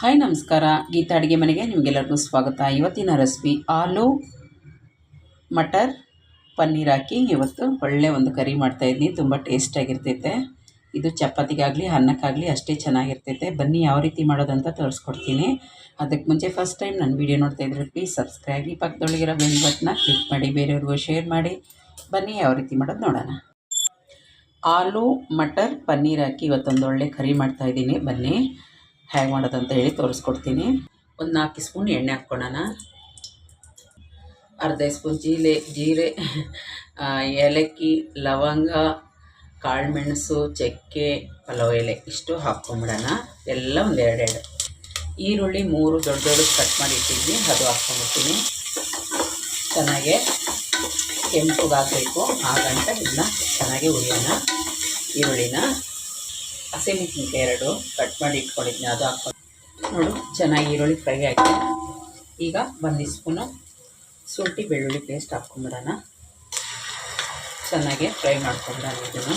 Hi ನಮಸ್ಕಾರ, ಗೀತಾ ಅಡುಗೆ ಮನೆಗೆ ನಿಮಗೆಲ್ಲರಿಗೂ ಸ್ವಾಗತ. ಇವತ್ತಿನ ರೆಸಿಪಿ ಆಲೂ ಮಟರ್ ಪನ್ನೀರ್ ಹಾಕಿ ಇವತ್ತು ಒಳ್ಳೆ ಒಂದು ಕರಿ ಮಾಡ್ತಾಯಿದ್ದೀನಿ ತುಂಬ ಟೇಸ್ಟಾಗಿರ್ತೈತೆ ಇದು ಚಪಾತಿಗಾಗಲಿ, ಅನ್ನಕ್ಕಾಗಲಿ ಅಷ್ಟೇ ಚೆನ್ನಾಗಿರ್ತೈತೆ. ಬನ್ನಿ ಯಾವ ರೀತಿ ಮಾಡೋದಂತ ತೋರಿಸ್ಕೊಡ್ತೀನಿ. ಅದಕ್ಕೆ ಮುಂಚೆ ಫಸ್ಟ್ ಟೈಮ್ ನನ್ನ ವೀಡಿಯೋ ನೋಡ್ತಾ ಇದ್ರೆ ಪ್ಲೀಸ್ ಸಬ್ಸ್ಕ್ರೈಬ್ ಈ ಪಕ್ಕದೊಳಗಿರೋ ಬೆಲ್ ಬಟ್ನ ಕ್ಲಿಕ್ ಮಾಡಿ, ಬೇರೆಯವ್ರಿಗೂ ಶೇರ್ ಮಾಡಿ. ಬನ್ನಿ ಯಾವ ರೀತಿ ಮಾಡೋದು ನೋಡೋಣ. ಆಲೂ ಮಟರ್ ಪನ್ನೀರ್ ಹಾಕಿ ಇವತ್ತೊಂದು ಒಳ್ಳೆ ಕರಿ ಮಾಡ್ತಾಯಿದ್ದೀನಿ ಬನ್ನಿ. ಹೇಗೆ ಅಂತ ಹೇಳಿ ತೋರಿಸ್ಕೊಡ್ತೀನಿ. ಒಂದು ನಾಲ್ಕು ಸ್ಪೂನ್ ಎಣ್ಣೆ ಹಾಕ್ಕೊಳ್ಳೋಣ. ಅರ್ಧ ಸ್ಪೂನ್ ಜೀಲೆ, ಜೀರೆ ಏಲಕ್ಕಿ, ಲವಂಗ, ಕಾಳುಮೆಣಸು, ಚಕ್ಕೆ, ಪಲಾವ್ ಎಲೆ ಇಷ್ಟು ಹಾಕ್ಕೊಂಬಿಡೋಣ. ಎಲ್ಲ ಒಂದು ಎರಡೆರಡು ಈರುಳ್ಳಿ ಮೂರು ದೊಡ್ಡ ದೊಡ್ಡ ಕಟ್ ಮಾಡಿ ಇಟ್ಟಿದ್ವಿ ಅದು ಹಾಕ್ಕೊಂಬಿಡ್ತೀನಿ. ಚೆನ್ನಾಗೆ ಕೆಂಪುಗಾಗಬೇಕು. ಆ ಗಂಟೆ ಇದನ್ನ ಚೆನ್ನಾಗಿ ಹುರಿಯೋಣ. ಈರುಳ್ಳಿನ ಹಸಿಮೆಣಸಿನ್ಕಾಯಿ ಎರಡು ಕಟ್ ಮಾಡಿ ಇಟ್ಕೊಂಡಿದ್ದೀನಿ ಅದು ಹಾಕ್ಕೊಂಡು. ನೋಡು, ಚೆನ್ನಾಗಿ ಈರುಳ್ಳಿ ಫ್ರೈ ಆಗಿದೆ ಈಗ ಒಂದು ಸ್ಪೂನು ಶುಂಠಿ ಬೆಳ್ಳುಳ್ಳಿ ಪೇಸ್ಟ್ ಹಾಕ್ಕೊಂಬಿಡೋಣ ಚೆನ್ನಾಗಿ ಫ್ರೈ ಮಾಡ್ಕೊಂಬಿಡೋಣ ಇದನ್ನು.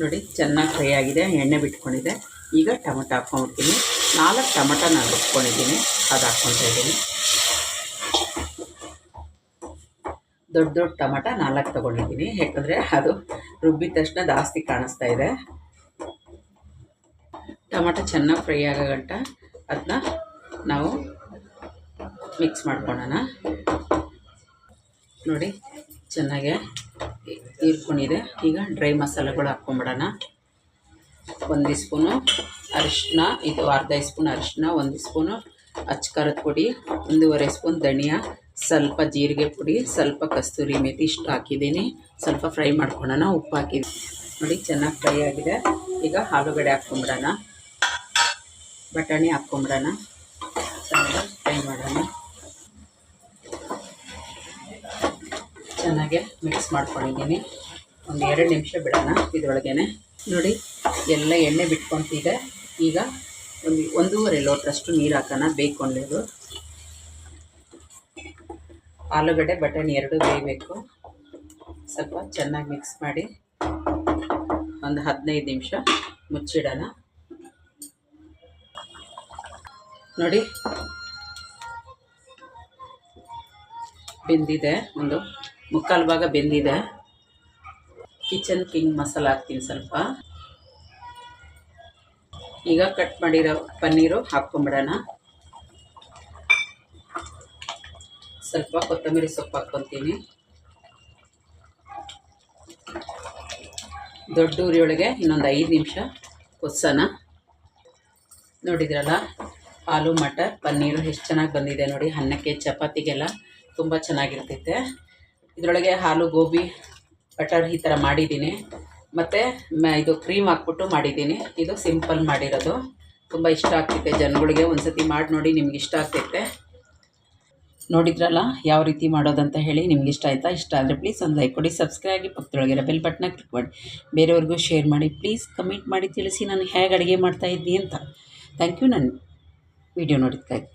ನೋಡಿ, ಚೆನ್ನಾಗಿ ಫ್ರೈ ಆಗಿದೆ, ಎಣ್ಣೆ ಬಿಟ್ಕೊಂಡಿದೆ. ಈಗ ಟೊಮಟೊ ಹಾಕ್ಕೊಂಬಿಡ್ತೀನಿ ನಾಲ್ಕು ಟೊಮೊಟೊ ನಾನು ರುಬ್ಕೊಂಡಿದ್ದೀನಿ. ಅದು ಹಾಕ್ಕೊತಾ ಇದ್ದೀನಿ. ದೊಡ್ಡ ದೊಡ್ಡ ಟೊಮಟ ನಾಲ್ಕು ತೊಗೊಂಡಿದ್ದೀನಿ. ಯಾಕಂದರೆ ಅದು ರುಬ್ಬಿದ ತಕ್ಷಣ ಜಾಸ್ತಿ ಕಾಣಿಸ್ತಾ ಇದೆ. ಟೊಮಟ ಚೆನ್ನಾಗಿ ಫ್ರೈ ಆಗೋ ಗಂಟ ಅದನ್ನ ನಾವು ಮಿಕ್ಸ್ ಮಾಡ್ಕೊಳ್ಳೋಣ ನೋಡಿ, ಚೆನ್ನಾಗೆ ಹೀರ್ಕೊಂಡಿದೆ. ಈಗ ಡ್ರೈ ಮಸಾಲೆಗಳು ಹಾಕ್ಕೊಂಬಿಡೋಣ. ಒಂದು ಸ್ಪೂನು ಅರಿಶಿನ ಇದು ಅರ್ಧ ಸ್ಪೂನ್ ಅರಿಶಿನ ಒಂದು ಸ್ಪೂನು ಅಚ್ಕಾರದ ಪುಡಿ, ಒಂದೂವರೆ ಸ್ಪೂನ್ ಧನಿಯಾ, ಸ್ವಲ್ಪ ಜೀರಿಗೆ ಪುಡಿ, ಸ್ವಲ್ಪ ಕಸ್ತೂರಿ ಮೇತಿ ಇಷ್ಟು ಹಾಕಿದ್ದೀನಿ. ಸ್ವಲ್ಪ ಫ್ರೈ ಮಾಡ್ಕೊಳ್ಳೋಣ ಉಪ್ಪು ಹಾಕಿದ್ದೀನಿ. ನೋಡಿ, ಚೆನ್ನಾಗಿ ಫ್ರೈ ಆಗಿದೆ. ಈಗ ಆಲೂಗಡ್ಡೆ ಹಾಕ್ಕೊಂಬಿಡೋಣ. ಬಟಾಣಿ ಹಾಕ್ಕೊಂಬಿಡೋಣ. ಚೆನ್ನಾಗಿ ಫ್ರೈ ಮಾಡೋಣ. ಚೆನ್ನಾಗೆ ಮಿಕ್ಸ್ ಮಾಡ್ಕೊಂಡಿದ್ದೀನಿ. ಒಂದು ಎರಡು ನಿಮಿಷ ಬಿಡೋಣ ಇದರೊಳಗೇನೆ. ನೋಡಿ, ಎಲ್ಲ ಎಣ್ಣೆ ಬಿಟ್ಕೊತಿದೆ ಈಗ ಒಂದು, ಒಂದೂವರೆ ಲೋಟರಷ್ಟು ನೀರು ಹಾಕೋಣ ಬೇಯ್ಕೊಂಡಿದ್ದು ಆಲೂಗಡ್ಡೆ, ಬಟಾಣಿ ಎರಡು ಬೇಯಬೇಕು. ಸ್ವಲ್ಪ ಚೆನ್ನಾಗಿ ಮಿಕ್ಸ್ ಮಾಡಿ ಒಂದು ಹದಿನೈದು ನಿಮಿಷ ಮುಚ್ಚಿಡೋಣ. ನೋಡಿ. ಬೆಂದಿದೆ, ಒಂದು ಮುಕ್ಕಾಲು ಭಾಗ ಬೆಂದಿದೆ. ಕಿಚನ್ ಕಿಂಗ್ ಮಸಾಲ ಹಾಕ್ತೀನಿ ಸ್ವಲ್ಪ. ಈಗ ಕಟ್ ಮಾಡಿರೋ ಪನ್ನೀರು ಹಾಕ್ಕೊಂಬಿಡೋಣ. ಸ್ವಲ್ಪ ಕೊತ್ತಂಬರಿ ಸೊಪ್ಪು ಹಾಕ್ಕೊತೀನಿ. ದೊಡ್ಡ ಊರಿಯೊಳಗೆ ಇನ್ನೊಂದು ಐದು ನಿಮಿಷ ಕುದಿಸೋಣ. ನೋಡಿದ್ರಲ್ಲ? ಆಲೂ ಮಟರ್, ಪನ್ನೀರು ಎಷ್ಟು ಚೆನ್ನಾಗಿ ಬಂದಿದೆ ನೋಡಿ. ಅನ್ನಕ್ಕೆ ಚಪಾತಿಗೆಲ್ಲ ತುಂಬ ಚೆನ್ನಾಗಿರ್ತೈತೆ. ಇದರೊಳಗೆ ಹಾಲು, ಗೋಬಿ, ಬಟರ್ ಈ ಥರ ಮಾಡಿದ್ದೀನಿ. ಮತ್ತು ಇದು ಕ್ರೀಮ್ ಹಾಕ್ಬಿಟ್ಟು ಮಾಡಿದ್ದೀನಿ. ಇದು ಸಿಂಪಲ್ ಮಾಡಿರೋದು. ತುಂಬ ಇಷ್ಟ ಆಗ್ತೈತೆ ಜನಗಳಿಗೆ. ಒಂದು ಸತಿ ಮಾಡಿ ನೋಡಿ ನಿಮ್ಗೆ ಇಷ್ಟ ಆಗ್ತೈತೆ. ನೋಡಿದ್ರಲ್ಲ ಯಾವ ರೀತಿ ಮಾಡೋದಂತ ಹೇಳಿ ನಿಮ್ಗೆ ಇಷ್ಟ ಆಯಿತಾ? ಇಷ್ಟ ಆದರೆ ಪ್ಲೀಸ್ ಒಂದು ಲೈಕ್ ಕೊಡಿ ಸಬ್ಸ್ಕ್ರೈಬ್ ಆಗಿ ಪಕ್ಕದೊಳಗಿರೋ ಬೆಲ್ ಬಟ್ನ ಕ್ಲಿಕ್ ಮಾಡಿ. ಬೇರೆಯವ್ರಿಗೂ ಶೇರ್ ಮಾಡಿ. ಪ್ಲೀಸ್ ಕಮೆಂಟ್ ಮಾಡಿ, ತಿಳಿಸಿ ನಾನು ಹೇಗೆ ಅಡುಗೆ ಮಾಡ್ತಾಯಿದ್ದೀನಿ ಅಂತ. ಥ್ಯಾಂಕ್ ಯು ನಾನು ವಿಡಿಯೋ ನೋಡಿದ್ದಕ್ಕಾಗಿ